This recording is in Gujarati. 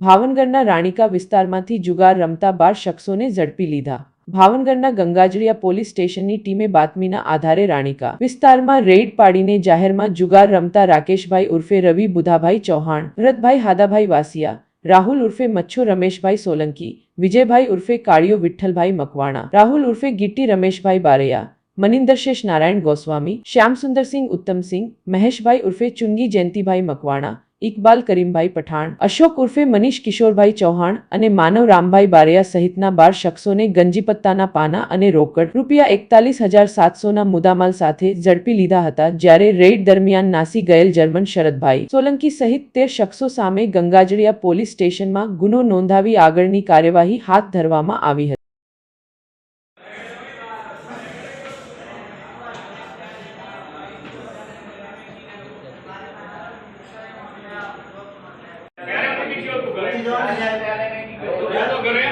ભાવનગરના રાણીકા વિસ્તારમાંથી જુગાર રમતા બાર શખ્સોને ઝડપી લીધા. ભાવનગરના ગંગાજળિયા પોલીસ સ્ટેશનની ટીમે બાતમીના આધારે રાણીકા વિસ્તારમાં રેડ પાડીને જાહેરમાં જુગાર રમતા રાકેશભાઈ ઉર્ફે રવિ બુધાભાઈ ચૌહાણ, ભરતભાઈ હાદાભાઈ વાસિયા, રાહુલ ઉર્ફે મચ્છુ રમેશભાઈ સોલંકી, વિજયભાઈ ઉર્ફે કાળિયો વિઠ્ઠલભાઈ મકવાણા, રાહુલ ઉર્ફે ગીટ્ટી રમેશભાઈ બારૈયા મનિંદરશેષ નારાયણ ગોસ્વામી, શ્યામસુંદરસિંહ ઉત્તમસિંહ, મહેશભાઈ ઉર્ફે ચુંગી જયંતિભાઈ મકવાણા ઇકબાલ કરીમભાઈ પઠાણ, અશોક ઉર્ફે મનીષ કિશોરભાઈ ચૌહાણ અને માનવ રામભાઈ બારિયા સહિતના બાર શખ્સોને ગંજીપત્તાના પાના અને રોકડ રૂપિયા એકતાલીસ હજાર સાતસોના મુદ્દામાલ સાથે ઝડપી લીધા હતા જ્યારે રેડ દરમિયાન નાસી ગયેલ જર્મન શરદભાઈ સોલંકી સહિત તેર શખ્સો સામે ગંગાજળિયા પોલીસ સ્ટેશનમાં ગુનો નોંધાવી આગળની કાર્યવાહી હાથ ધરવામાં આવી હતી. ક્યો તું